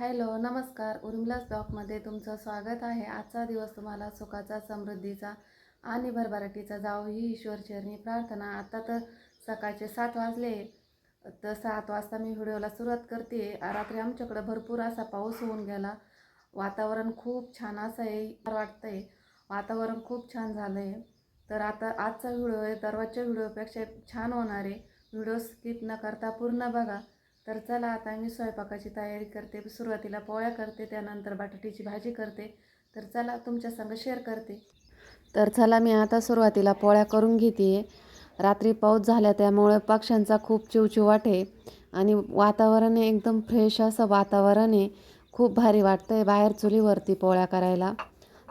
Hello नमस्कार. उर्मिलास ब्लॉकमध्ये तुमचं स्वागत आहे. आजचा दिवस तुम्हाला सुखाचा समृद्धीचा आणि भरभराटीचा जाव ही ईश्वरचरणी प्रार्थना. आता तर सकाळचे सात वाजले. तर सात वाजता मी व्हिडिओला सुरुवात करते. रात्री आमच्याकडं भरपूर असा पाऊस होऊन गेला. वातावरण खूप छान असं आहे फार आहे वातावरण खूप छान झालं आहे तर आता आजचा व्हिडिओ आहे. दरवाजच्या व्हिडिओपेक्षा छान होणार आहे. व्हिडिओ स्किप न करता पूर्ण बघा. तर चला आता मी स्वयंपाकाची तयारी करते सुरुवातीला पोळ्या करते त्यानंतर बटाट्याची भाजी करते. तर चला तुमच्या संग शेअर करते. तर चला मी आता सुरुवातीला पोळ्या करून घेते रात्री पाऊस झाला त्यामुळे पक्ष्यांचा खूप चिवचिवाट आहे आणि वातावरण एकदम फ्रेश असं वातावरण आहे. खूप भारी वाटतं आहे बाहेर चुलीवरती पोळ्या करायला.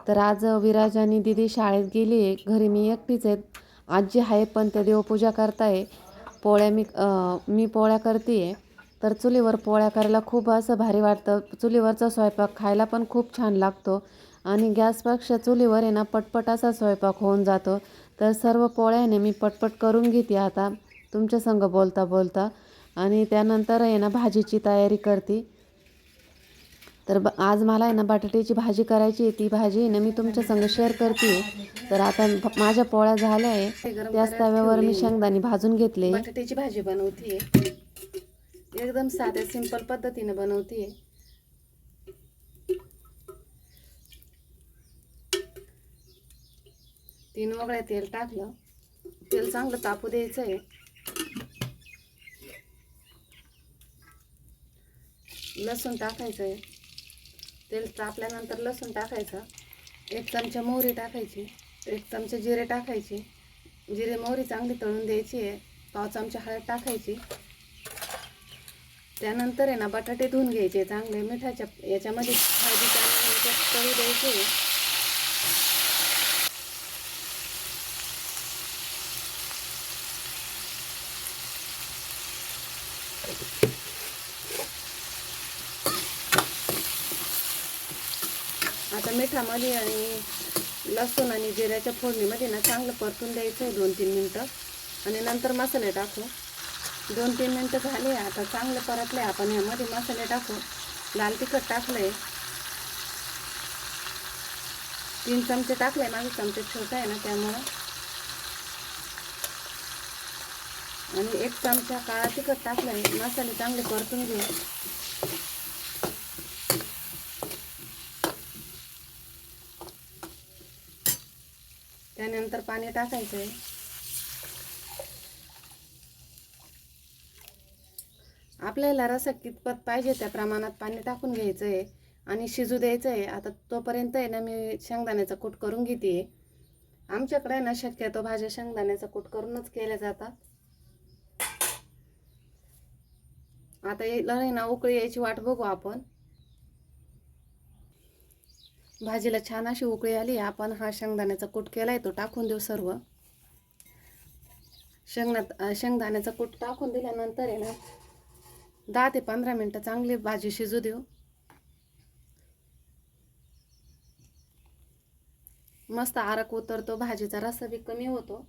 तर आज विराज आणि दिदी शाळेत गेली आहे. घरी मी एकटीच आहेत आजी आहे पण ते देवपूजा करताय. पोळ्या मी मी पोळ्या करते आहे तर चुलीवर पोळ्या करायला खूप असं भारी वाटतं. चुलीवरचा स्वयंपाक खायला पण खूप छान लागतो. आणि गॅसपेक्षा चुलीवर आहे ना पटपट असा स्वयंपाक होऊन जातो. तर सर्व पोळ्याने मी पटपट करून घेते आता. तुमच्या संग बोलता बोलता. आणि त्यानंतर आहे ना भाजीची तयारी करते. तर ब आज मला आहे ना बटाट्याची भाजी करायची आहे. ती भाजी आहे ना मी तुमच्या संग शेअर करते. तर आता माझ्या पोळ्या झाल्या आहे. त्याच तव्यावर मी शेंगदाणे भाजून घेतले. बटाट्याची भाजी बनवते. एकदम साध्या सिंपल पद्धतीने बनवते तीन वगळ्या तेल टाकलं. तेल चांगलं तापू द्यायचं आहे लसूण टाकायचं आहे तेल तापल्यानंतर लसूण टाकायचं. एक चमचा मोहरी टाकायची. एक चमचे जिरे टाकायची. जिरे मोहरी चांगली तळून द्यायची आहे. पाव चमचा हळद टाकायची. त्यानंतर आहे ना बटाटे धुवून घ्यायचे चांगले मिठाच्या याच्यामध्ये हळदीच्या आणि मीठात तळू द्यायचे आता मिठामध्ये आणि लसूण आणि जिऱ्याच्या फोडणीमध्ये ना चांगलं परतून द्यायचं आहे दोन तीन मिनटं. आणि नंतर मसाले टाकू. दोन तीन मिनटं झाले. आता चांगलं परतले आपण यामध्ये मसाले टाकू. लाल तिखट टाकलंय. तीन चमचे टाकले माझे चमचे छोटा आहे ना त्यामुळं. आणि एक चमचा काळा तिखट टाकलंय. मसाले चांगले परतून घेऊ. त्यानंतर पाणी टाकायचं आहे आपल्याला रसा कितपत पाहिजे त्या प्रमाणात पाणी टाकून घ्यायचं आहे आणि शिजू द्यायचं आहे आता तोपर्यंत आहे ना मी शेंगदाण्याचा कूट करून घेते. आमच्याकडे ना शक्यतो भाज्या शेंगदाण्याचा कूट करूनच केल्या जातात. आता याला ना उकळी यायची वाट बघू आपण. भाजीला छान अशी उकळी आली आपण हा शेंगदाण्याचा कूट केला आहे तो टाकून देऊ सर्व. शेंगदात शेंगदाण्याचा कूट टाकून दिल्यानंतर आहे ना दहा ते पंधरा मिनटं चांगली भाजी शिजू देऊ. मस्त आरक उतरतो भाजीचा रस्सा बी कमी होतो.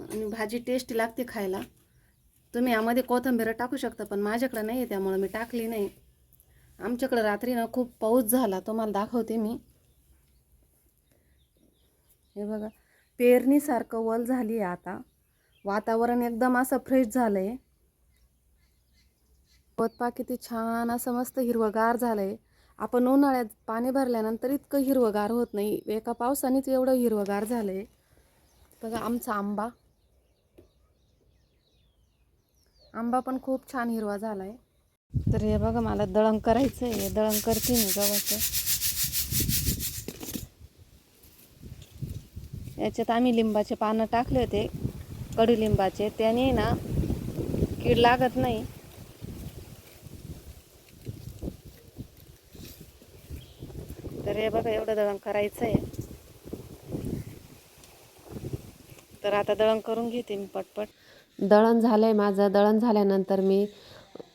आणि भाजी टेस्टी लागते खायला. तुम्ही यामध्ये कोथिंबीर टाकू शकता पण माझ्याकडे नाही आहे त्यामुळं मी टाकली नाही. आमच्याकडं रात्री ना खूप पाऊस झाला तुम्हाला दाखवते मी. हे बघा पेरणीसारखं वल झाली आहे आता. वातावरण एकदम असं फ्रेश झालं आहे पा किती छान असं मस्त हिरवंगार झालं आहे आपण उन्हाळ्यात पाणी भरल्यानंतर इतकं हिरवंगार होत नाही. एका पावसानेच एवढं हिरवंगार झालं आहे बघा आमचा आंबा. आंबा पण खूप छान हिरवा झाला आहे तर हे बघा मला दळण करायचं आहे दळण करते मी गव्हाचं. याच्यात आम्ही लिंबाचे पानं टाकले होते. कडुलिंबाचे. त्याने ना कीड लागत नाही. हे बघा एवढं दळण करायचं आहे तर आता दळण करून घेते मी पटपट. दळण झालं आहे माझं. दळण झाल्यानंतर मी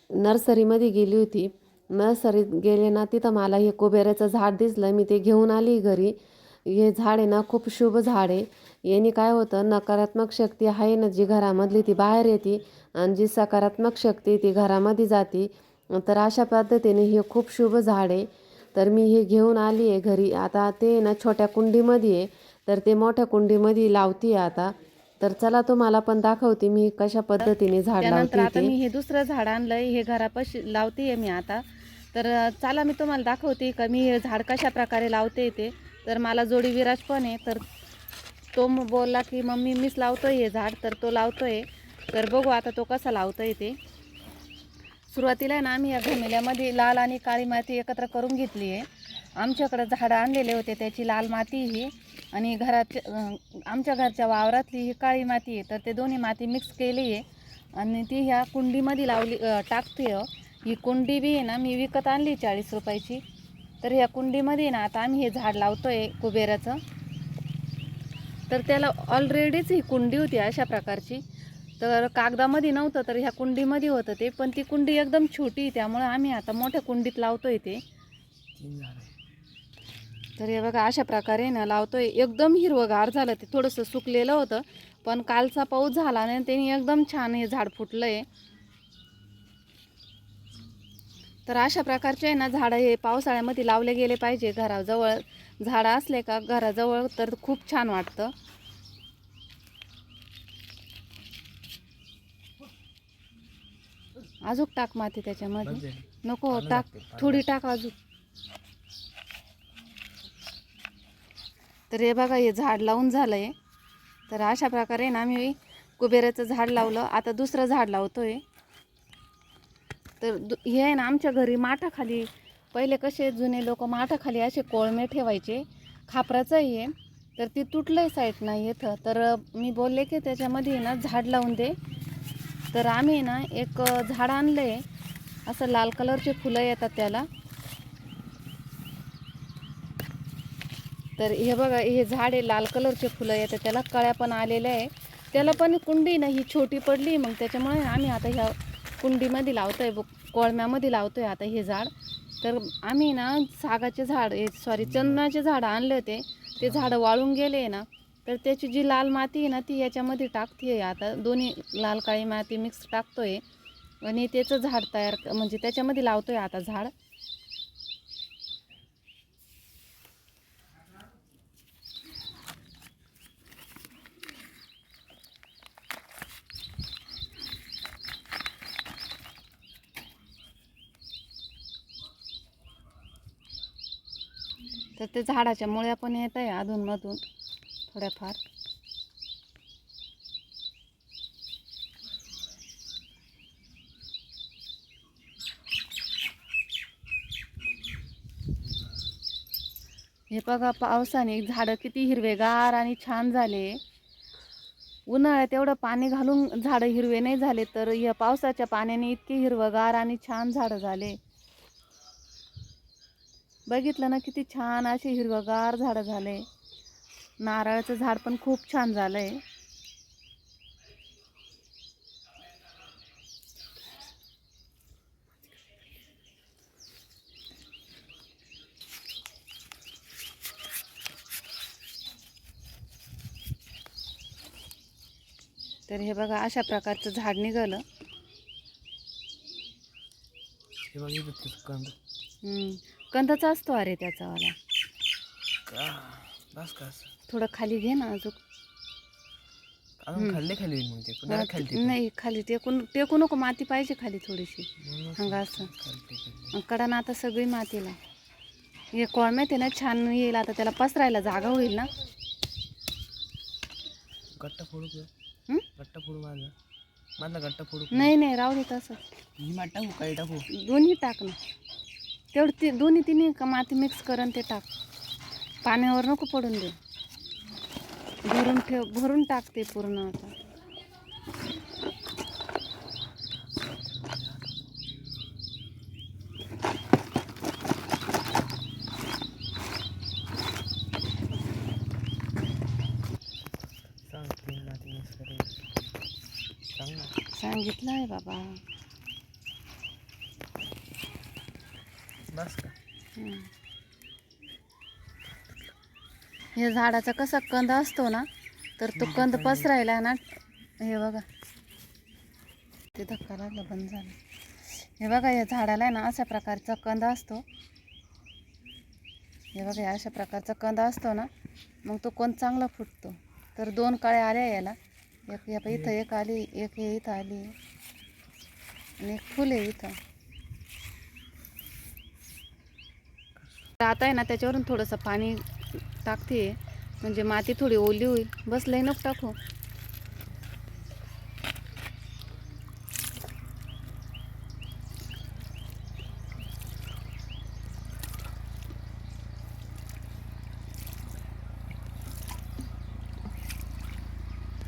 नर्सरीमध्ये गेली होती. नर्सरीत गेले ना तिथं मला हे कुबेराचं झाड दिसलं. मी ते घेऊन आली घरी. हे झाड आहे ना खूप शुभ झाड आहे. याने काय होतं नकारात्मक शक्ती आहे ना जी घरामधली ती बाहेर येते आणि जी सकारात्मक शक्ती ती घरामध्ये जाते. तर अशा पद्धतीने हे खूप शुभ झाड आहे. तर मी हे घेऊन आली आहे घरी. आता ते ना छोट्या कुंडीमध्ये आहे. तर ते मोठ्या कुंडीमध्ये लावते आता. तर चला तुम्हाला पण दाखवते मी कशा पद्धतीने झाड लावते आता मी हे दुसरं झाड आणलंय. हे घरापाशी लावते मी आता. तर चला मी तुम्हाला दाखवते का मी हे झाड कशा प्रकारे लावते ते. तर मला जोडी विराज पण आहे. तर तो बोलला की मम्मी मीच लावतोय हे झाड. तर तो लावतोय. तर बघू आता तो कसा लावतोय ते. सुरुवातीला आहे ना आम्ही या घमेल्यामध्ये लाल आणि काळी माती एकत्र करून घेतली आहे. आमच्याकडं झाडं आणलेले होते त्याची लाल माती ही आणि घरात आमच्या घरच्या वावरातली ही काळी माती आहे तर ते दोन्ही माती मिक्स केली आहे. आणि ती ह्या कुंडीमध्ये लावली टाकते ही कुंडी बी आहे ना मी विकत आणली चाळीस रुपयाची. तर ह्या कुंडीमध्ये ना आता आम्ही हे झाड लावतो आहे कुबेराचं. तर त्याला ऑलरेडीच ही कुंडी होती अशा प्रकारची. तर कागदामध्ये नव्हतं तर ह्या कुंडीमध्ये होतं ते. पण ती कुंडी एकदम छोटी आहे, त्यामुळं आम्ही आता मोठ्या कुंडीत लावतोय ते. तर हे बघा अशा प्रकारे ना लावतोय. एकदम हिरवंगार झालं ते. थोडंसं सुकलेलं होतं पण कालचा पाऊस झाला आणि त्याने एकदम छान हे झाड फुटलंय. तर अशा प्रकारचे आहे ना झाडं हे पावसाळ्यामध्ये लावले गेले पाहिजे घराजवळ. झाडं असले का घराजवळ तर खूप छान वाटतं. अजूक टाक माती त्याच्यामध्ये. नको टाक. थोडी टाक अजून. तर हे बघा हे झाड लावून झालंय. तर अशा प्रकारे ना आम्ही कुबेराचं झाड लावलं. आता दुसरं झाड लावतोय. तर दु- हे आहे ना आमच्या घरी माठाखाली पहिले कसे जुने लोक माठाखाली असे कोळमे ठेवायचे. खापराचं आहे तर ती तुटलंय साईड नाही इथं. तर मी बोलले की त्याच्यामध्ये ना झाड लावून दे. तर आम्ही ना एक झाड आणलंय. असं लाल कलरचे फुलं येतात त्याला. तर हे बघा हे झाड आहे लाल कलरचे फुलं येतात. त्याला कळ्या पण आलेल्या आहे. त्याला पण कुंडी ना ही छोटी पडली मग त्याच्यामुळे आम्ही आता ह्या कुंडीमध्ये लावतो बघ कोळम्यामध्ये लावतो आहे आता हे झाड. तर आम्ही ना सागाचे झाड सॉरी चंदनाचे झाड आणले होते. ते झाडं वाळून गेले ना. तर त्याची जी लाल माती आहे ना ती याच्यामध्ये टाकते आहे आता दोन्ही लाल काळी माती मिक्स टाकतो आहे आणि त्याचं झाड तयार म्हणजे त्याच्यामध्ये लावतो आहे आता झाड. तर ते झाडाच्या मुळ्या पण येत आहे अधूनमधून. थोड्याफार. हे बघा पावसाने झाडं किती हिरवेगार आणि छान झाले. उन्हाळ्यात एवढं पाणी घालून झाडं हिरवे नाही झाले तर या पावसाच्या पाण्याने इतके हिरवगार आणि छान झाडं झाले. बघितलं ना किती छान असे हिरवगार झाडं झाले. नारळाचं झाड पण खूप छान झालंय. तर हे बघा अशा प्रकारचं झाड निघालं. कंदाचा असतो अरे त्याचा वाला. थोडं खाली घे ना अजून. अजून खाल्ले खाली होईल मग ते. पुन्हा खालते नाही खाली टेकून टेकू नको माती पाहिजे खाली थोडीशी. हंगा असं. कडा ना आता सगळी मातीला. हे कोळम्यात आहे ना छान येईल आता त्याला पसरायला जागा होईल ना. गट्टा फोडू का? हं? गट्टा फोडू माझा. माझा गट्टा फोडू नाही नाही राहू दे तसं. मी माठ टाकू काही टाकू? दोन्ही टाक ना. तेवढं ते दोन्ही तिन्ही का माती मिक्स कर आणि ते टाक. पाण्यावर नको पडून दे भरून ठेव भरून टाक ते पूर्ण आता. सांगितलं आहे बाबा. बस का हम्म. हे झाडाचा कसा कंद असतो ना तर तो कंद पसरायला ना हे बघा. ते धक्का लागला बंद झालं. हे बघा या झाडाला आहे ना अशा प्रकारचा कंद असतो. हे बघा अशा प्रकारचा कंद असतो ना मग तो कोण चांगला फुटतो. तर दोन काळे आल्या याला. एक या इथं एक आली एक हे इथं आली. आणि एक फुल आहे इथं. आता आहे ना त्याच्यावरून थोडंसं पाणी टाकते. म्हणजे माती थोडी ओली होईल. बस लई नको टाकू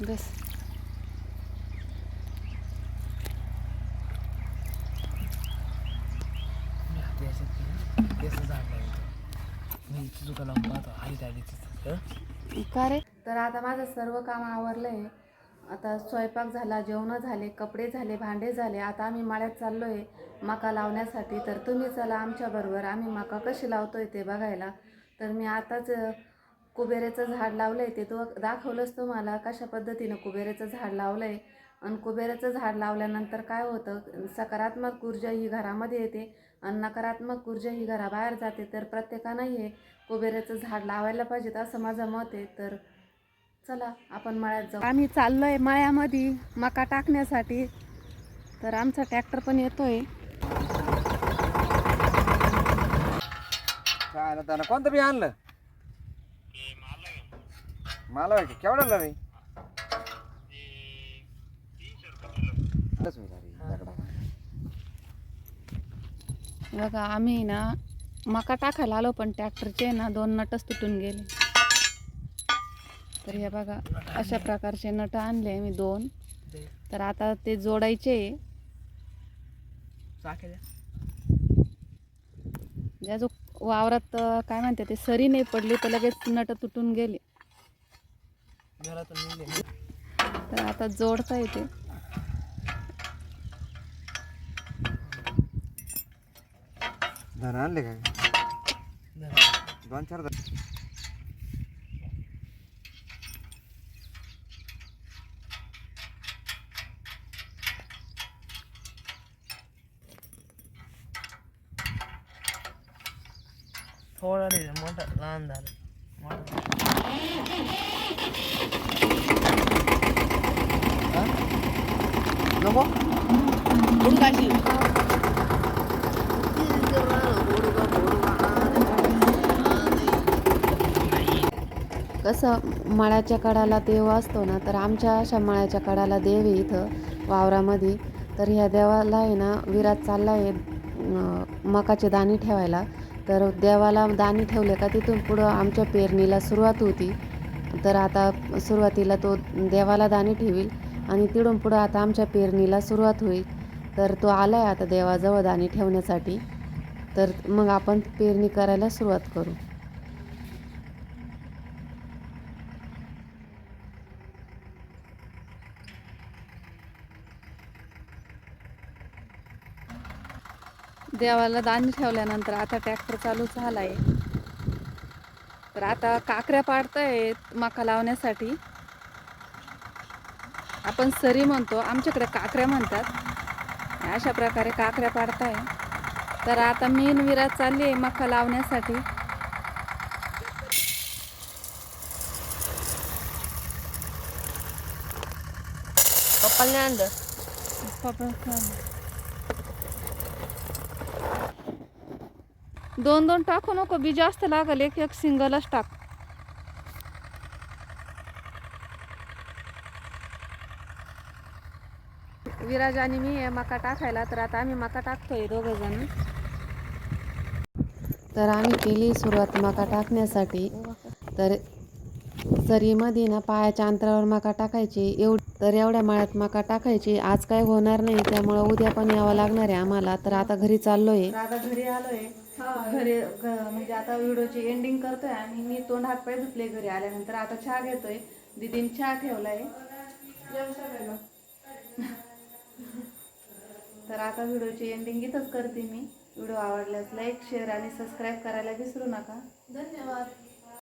बस मी हाती याच्यात केलं. केसं झाड लावतो मी चुका लावून पाहतो. आली आली तिथं. का रे? तर आता माझं सर्व काम आवरलं आहे आता स्वयंपाक झाला जेवणं झाले कपडे झाले भांडे झाले. आता आम्ही माळ्यात चाललो आहे मका लावण्यासाठी. तर तुम्ही चला आमच्याबरोबर आम्ही मका कशी लावतोय ते बघायला. तर मी आताच कुबेराचं झाड लावलं आहे ते तो दाखवलंच तुम्हाला कशा पद्धतीनं कुबेराचं झाड लावलं आहे आणि कुबेराचं झाड लावल्यानंतर काय होतं? सकारात्मक ऊर्जा ही घरामध्ये येते आणि नकारात्मक ऊर्जा ही घराबाहेर जाते. तर प्रत्येकानं हे कुबेराचं झाड लावायला पाहिजेत असं माझं मत आहे. तर चला आपण मळ्यात जाऊ. आम्ही चाललोय मळ्यामध्ये मका टाकण्यासाठी. तर आमचा ट्रॅक्टर पण येतोय. कोणतं बी आणलं? मला वाटतं केवढ्याला रे? दगडा. बघा आम्ही ना मका टाकायला आलो पण ट्रॅक्टरचे ना दोन नटच तुटून गेले. तर हे बघा अशा प्रकारचे नट आणले मी दोन. तर आता ते जोडायचे. ज्या जो वावरात काय म्हणते ते सरी नाही पडली तर लगेच नट तुटून गेले. तर आता जोडता येते. धन आणले काय धरा. दोन चार धन. थोडा नाही मोठा लहान झालं मोठा नको कसं मळ्याच्या कडाला देव असतो ना तर आमच्या अशा मळ्याच्या कडाला देव आहे इथं वावरामध्ये. तर ह्या देवाला आहे ना विराज चालला आहे मकाचे दाणे ठेवायला. तर देवाला दाणे ठेवले का तिथून पुढं आमच्या पेरणीला सुरुवात होती. तर आता सुरुवातीला तो देवाला दाणे ठेवील आणि तिथून पुढं आता आमच्या पेरणीला सुरुवात होईल. तर तो आला आहे आता देवाजवळ दाणे ठेवण्यासाठी. तर मग आपण पेरणी करायला सुरुवात करू. देवाला दाणी ठेवल्यानंतर आता ट्रॅक्टर चालू झाला आहे तर आता काकऱ्या पाडताय मका लावण्यासाठी. आपण सरी म्हणतो आमच्याकडे काकऱ्या म्हणतात. अशा प्रकारे काकऱ्या पाडताय. तर आता मी न विरात चालली आहे मका लावण्यासाठी. पप्पाने आणलं दोन दोन टाकू नको बी जास्त लागल एक एक सिंगलच टाक. विराज आणि मी मका टाकायला तर आता आम्ही मका टाकतोय दोघं जण. तर आम्ही केली सुरुवात मका टाकण्यासाठी. तर सरीमध्ये ना पायाच्या अंतरावर मका टाकायची एवढ तर एवढ्या माळ्यात मका टाकायची. आज काय होणार नाही त्यामुळं उद्या पण यावं लागणार आहे आम्हाला. तर आता घरी चाललोय. आता घरी आलोय. घरी घ- म्हणजे आता व्हिडिओची एंडिंग करतोय आणि मी तोंड हात पाय धुतले घरी आल्यानंतर. आता चहा घेतोय. दिदीने चहा ठेवलाय. तर आता व्हिडिओची एंडिंग इथंच करते मी. व्हिडिओ आवडल्यास लाईक शेअर आणि सबस्क्राईब करायला विसरू नका. धन्यवाद.